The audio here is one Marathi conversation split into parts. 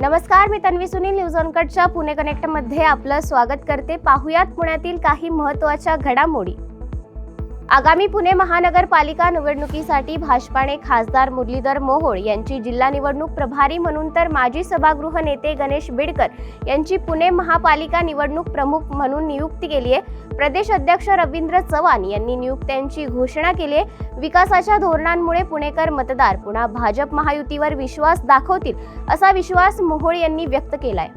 नमस्कार मी तन्वी सुनील न्यूज ऑनकटच्या पुणे कनेक्टमध्ये आपलं स्वागत करते. पाहुयात पुण्यातील काही महत्त्वाच्या घडामोडी. आगामी पुणे महानगरपालिका निवडणुकीसाठी भाजपाने खासदार मुरलीधर मोहोळ यांची जिल्हा निवडणूक प्रभारी म्हणून तर माजी सभागृह नेते गणेश बिडकर यांची पुणे महापालिका निवडणूक प्रमुख म्हणून नियुक्ती केली आहे. प्रदेश अध्यक्ष रवींद्र चव्हाण यांनी नियुक्त्यांची घोषणा केली आहे. विकासाच्या धोरणांमुळे पुणेकर मतदार पुन्हा भाजप महायुतीवर विश्वास दाखवतील असा विश्वास मोहोळ यांनी व्यक्त केलाय.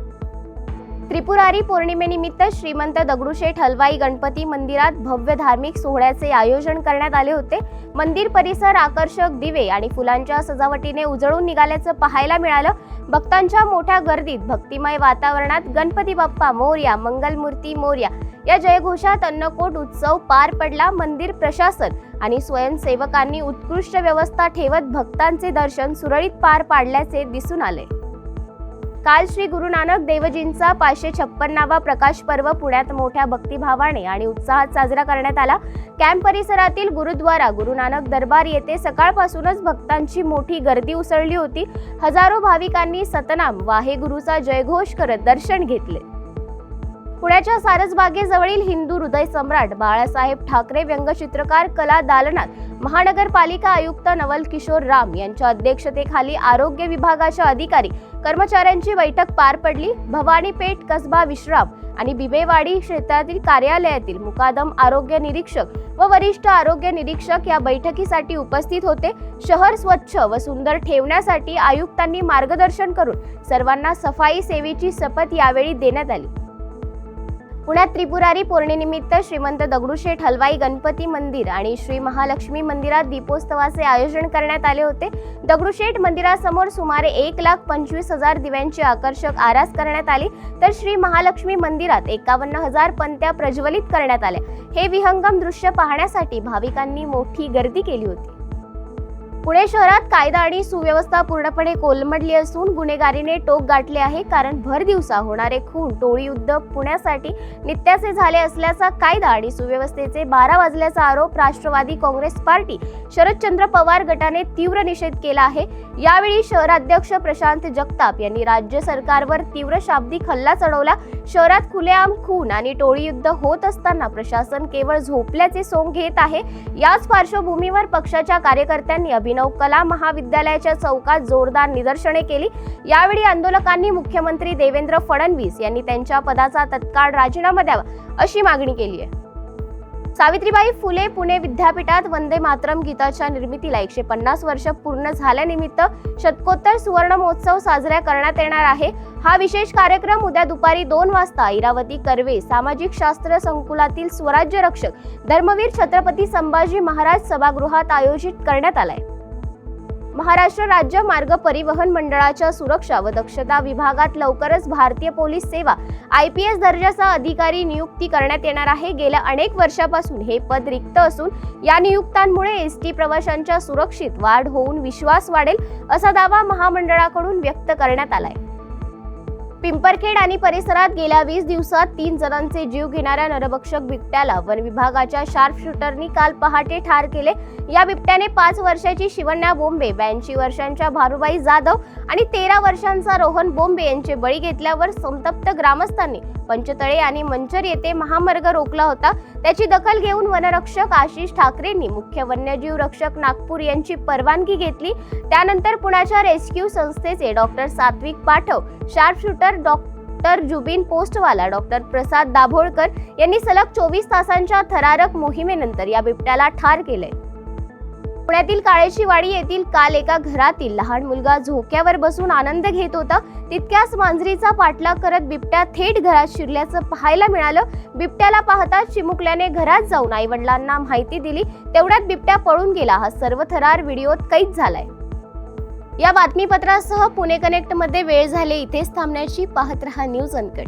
त्रिपुरारी पौर्णिमेनिमित्त श्रीमंत दगडूशेठ हलवाई गणपती मंदिरात भव्य धार्मिक सोहळ्याचे आयोजन करण्यात आले होते. मंदिर परिसर आकर्षक दिवे आणि फुलांच्या सजावटीने उजळून निघाल्याचं पाहायला मिळालं. भक्तांच्या मोठ्या गर्दीत भक्तिमय वातावरणात गणपती बाप्पा मोर्या मंगलमूर्ती मोर्या या जयघोषात अन्नकोट उत्सव पार पडला. मंदिर प्रशासन आणि स्वयंसेवकांनी उत्कृष्ट व्यवस्था ठेवत भक्तांचे दर्शन सुरळीत पार पाडल्याचे दिसून आले. काल श्री गुरु नानक देवजींचा पाचशे छप्पन्नावा प्रकाश पर्व पुण्यात मोठ्या भक्तिभावाने आणि उत्साहात साजरा करण्यात आला. कॅम्प परिसरातील गुरुद्वारा गुरु नानक दरबार येथे सकाळपासूनच भक्तांची मोठी गर्दी उसळली होती. हजारो भाविकांनी सतनाम वाहे गुरुचा जयघोष करत दर्शन घेतले. पुण्याच्या सारसबागेजवळील हिंदू हृदय सम्राट बाळासाहेब ठाकरे व्यंगचित्रकार कला दालनात महानगरपालिका आयुक्त नवल किशोर राम यांच्या अध्यक्षतेखाली आरोग्य विभागाच्या अधिकारी कर्मचाऱ्यांची बैठक पार पडली. भवानी पेठ कसबा विश्राम आणि बिबेवाडी क्षेत्रातील कार्यालयातील मुकादम आरोग्य निरीक्षक व वरिष्ठ आरोग्य निरीक्षक या बैठकीसाठी उपस्थित होते. शहर स्वच्छ व सुंदर ठेवण्यासाठी आयुक्तांनी मार्गदर्शन करून सर्वांना सफाई सेवेची शपथ यावेळी देण्यात आली. पुण्यात त्रिपुरारी पौर्णिमेनिमित्त श्रीमंत दगडूशेठ हलवाई गणपती मंदिर आणि श्री महालक्ष्मी मंदिरात दीपोत्सवाचे आयोजन करण्यात आले होते. दगडूशेठ मंदिरासमोर सुमारे एक लाख पंचवीस हजार दिव्यांची आकर्षक आरास करण्यात आली. तर श्री महालक्ष्मी मंदिरात एकावन्न हजार पंत्या प्रज्वलित करण्यात आल्या. हे विहंगम दृश्य पाहण्यासाठी भाविकांनी मोठी गर्दी केली होती. पुणे शहरात कायदा आणि सुव्यवस्था पूर्णपणे कोलमडली असून गुन्हेगारीने टोक गाठले आहे कारण भर दिवसा होणारे खून टोळी युद्ध पुण्यासाठी नित्याचे झाले असल्याचा कायदा आणि सुव्यवस्थेचे बारा वाजल्याचा आरोप राष्ट्रवादी काँग्रेस पार्टी शरदचंद्र पवार गटाने तीव्र निषेध केला आहे. यावेळी शहराध्यक्ष प्रशांत जगताप यांनी राज्य सरकारवर तीव्र शाब्दिक हल्ला चढवला. शहरात खुलेआम खून आणि टोळी युद्ध होत असताना प्रशासन केवळ झोपल्याचे सोंग घेत आहे. याच पार्श्वभूमीवर पक्षाच्या कार्यकर्त्यांनी अभिनव कला महाविद्यालयाच्या चौकात जोरदार निदर्शने केली. यावेळी आंदोलकांनी मुख्यमंत्री देवेंद्र फडणवीस यांनी त्यांच्या पदाचा तत्काळ राजीनामा द्यावा अशी मागणी केली आहे. सावित्रीबाई फुले पुणे विद्यापीठात वंदे मातरम गीताच्या निर्मितीला एकशे पन्नास वर्ष पूर्ण झाल्यानिमित्त शतकोत्तर सुवर्ण महोत्सव साजरा करण्यात येणार आहे. हा विशेष कार्यक्रम उद्या दुपारी दोन वाजता इरावती कर्वे सामाजिक शास्त्र संकुलातील स्वराज्य रक्षक धर्मवीर छत्रपती संभाजी महाराज सभागृहात आयोजित करण्यात आलाय. महाराष्ट्र राज्य मार्ग परिवहन मंडळाच्या सुरक्षा व दक्षता विभागात लवकरच भारतीय पोलीस सेवा आय पी एस दर्जाचा अधिकारी नियुक्ती करण्यात येणार आहे. गेल्या अनेक वर्षापासून हे पद रिक्त असून या नियुक्तांमुळे एस टी प्रवाशांच्या सुरक्षित वाढ होऊन विश्वास वाढेल असा दावा महामंडळाकडून व्यक्त करण्यात आलाय. पिंपरखेड आणि परिसरात गेल्या वीस दिवसात तीन जणांचे जीव घेणाऱ्या नरभक्षक बिबट्याला वन विभागाच्या शार्प शूटरनी काल पहाटे ठार केले. या बिबट्याने पाच वर्षाची शिवण्या बोंबे ब्याऐंशी वर्षांच्या भारुबाई जाधव आणि तेरा वर्षांचा रोहन बोंबे यांचे बळी घेतल्यावर संतप्त ग्रामस्थांनी पंचतळे आणि मंचर येथे महामार्ग रोखला होता. त्याची दखल घेऊन वनरक्षक आशिष ठाकरेंनी मुख्य वन्यजीव रक्षक नागपूर यांची परवानगी घेतली. त्यानंतर पुण्याच्या रेस्क्यू संस्थेचे doctor Satvik Pathav sharp shooter doctor Zubin Postwala doctor Prasad Dabholkar यांनी सलग चोवीस तासांच्या थरारक मोहिमेनंतर या बिबट्याला ठार केले. पुण्यातील काळेशीवाडी येथील काल एका घरातील लहान मुलगा झोक्यावर बसून आनंद घेत होता. तितक्याच मांजरीचा पाठलाग करत बिबट्या थेट घरात शिरल्याचं पाहायला मिळालं. बिबट्याला पाहताच चिमुकल्याने घरात जाऊन आई वडिलांना माहिती दिली. तेवढ्यात बिबट्या पळून गेला. हा सर्व थरार व्हिडिओत कैद झालाय. या बातमीपत्रासह पुणे कनेक्टमध्ये वेळ झाले इथेच थांबण्याची पाहत रहा न्यूज अनकट.